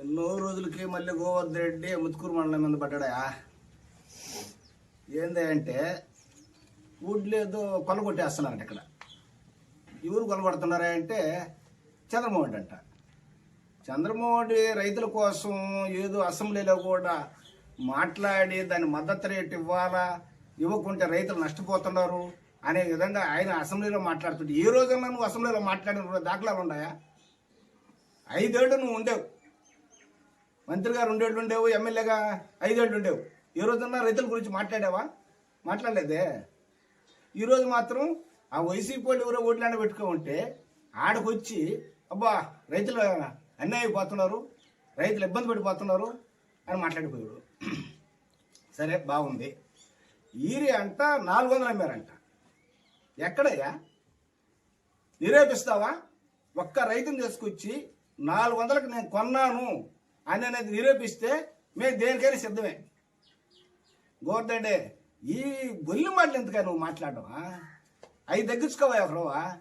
ఎన్నో రోజులకి మళ్ళీ గోవర్ధన్ రెడ్డి ముత్తుకూరు మండలం మీద పడ్డాడా? ఏంది అంటే ఊడ్లేదో ఏదో కొలగొట్టేస్తున్నారంట ఇక్కడ. ఎవరు కొలగొడుతున్నారా అంటే చంద్రమోహన్ అంట. చంద్రమోహన్ రైతుల కోసం ఏదో అసెంబ్లీలో కూడా మాట్లాడి దాని మద్దతు రేటు ఇవ్వాలా? ఇవ్వకుంటే రైతులు నష్టపోతున్నారు అనే విధంగా ఆయన అసెంబ్లీలో మాట్లాడుతుంటే ఏ రోజైనా నువ్వు అసెంబ్లీలో మాట్లాడిన దాఖలాలు ఉన్నాయా? ఐదేళ్ళు నువ్వు ఉండేవు. మంత్రి గారు రెండేళ్ళు ఉండేవు ఎమ్మెల్యేగా ఐదేళ్ళు ఉండేవు. ఏ రోజన్నా రైతుల గురించి మాట్లాడావా? మాట్లాడలేదే. ఈరోజు మాత్రం ఆ వైసీపీ వాళ్ళు ఎవరో ఓట్లాండ పెట్టుకోమంటే ఆడకొచ్చి అబ్బా రైతులు అన్యాయం అయిపోతున్నారు రైతులు ఇబ్బంది పడిపోతున్నారు అని మాట్లాడిపోయాడు. సరే బాగుంది. ఈరి అంట నాలుగు వందలు అమ్మారంట. ఎక్కడయ్యా? నిరూపిస్తావా? ఒక్క రైతుని తీసుకొచ్చి నాలుగు వందలకు నేను కొన్నాను. అని అనేది నిరూపిస్తే మేము దేనికైనా సిద్ధమే. గోర్దండే ఈ బొల్లి మాటలు ఎందుకు నువ్వు మాట్లాడవా? అవి తగ్గించుకోవా ఎవరోవా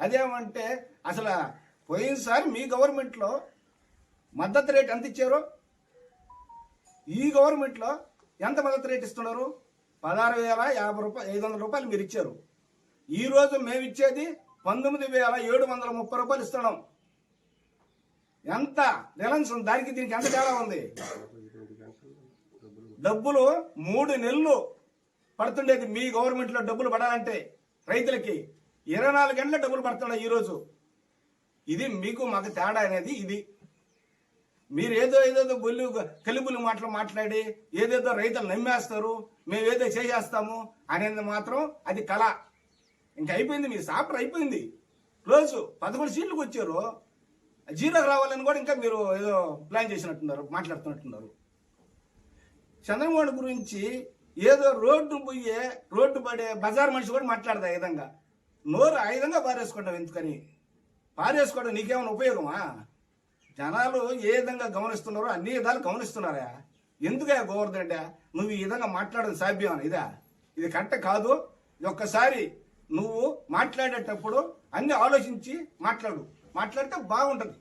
అదేమంటే అసలు పోయినసారి మీ గవర్నమెంట్లో మద్దతు రేట్ ఎంత ఇచ్చారు? ఈ గవర్నమెంట్లో ఎంత మద్దతు రేట్ ఇస్తున్నారు? పదహారు వేల యాభై రూపాయలు ఐదు వందల రూపాయలు మీరు ఇచ్చారు. ఈరోజు మేమిచ్చేది మేము ఇచ్చేది పంతొమ్మిది వేల ఏడు వందల ముప్పై రూపాయలు ఇస్తున్నాం. ఎంత? రిలయన్స్ ఉంది దానికి దీనికి ఎంత తేడా ఉంది? డబ్బులు మూడు నెలలు పడుతుండేది మీ గవర్నమెంట్లో డబ్బులు పడాలంటే రైతులకి. ఇరవై నాలుగు గంటల డబ్బులు పడుతున్నాయి ఈరోజు. ఇది మీకు మాకు తేడా అనేది ఇది. మీరు ఏదో ఏదేదో బొల్లు కలిబులు మాటలు మాట్లాడి ఏదేదో రైతులు నమ్మేస్తారు మేము ఏదో చేసేస్తాము అనేది మాత్రం అది కళ. ఇంక అయిపోయింది మీ సాపర్ అయిపోయింది. క్లోజ్ పదకొండు సీట్లకు వచ్చారు. జీరోకి రావాలని కూడా ఇంకా మీరు ఏదో ప్లాన్ చేసినట్టున్నారు మాట్లాడుతున్నట్టున్నారు. చంద్రబాబు గురించి ఏదో రోడ్డు పోయే రోడ్డు పడే బజార్ మనిషి కూడా మాట్లాడదా ఈ విధంగా? నోరు ఆ విధంగా పారేసుకుంటావు ఎందుకని? పారేసుకోవడం నీకేమైనా ఉపయోగమా? జనాలు ఏ విధంగా గమనిస్తున్నారో అన్ని విధాలు గమనిస్తున్నారా? ఎందుకే గోవర్ధన్ నువ్వు ఈ విధంగా మాట్లాడడం సాధ్యం ఇదా? ఇది కరెక్ట్ కాదు. ఒక్కసారి నువ్వు మాట్లాడేటప్పుడు అన్ని ఆలోచించి మాట్లాడు. మాట్లాడితే బాగుంటుంది.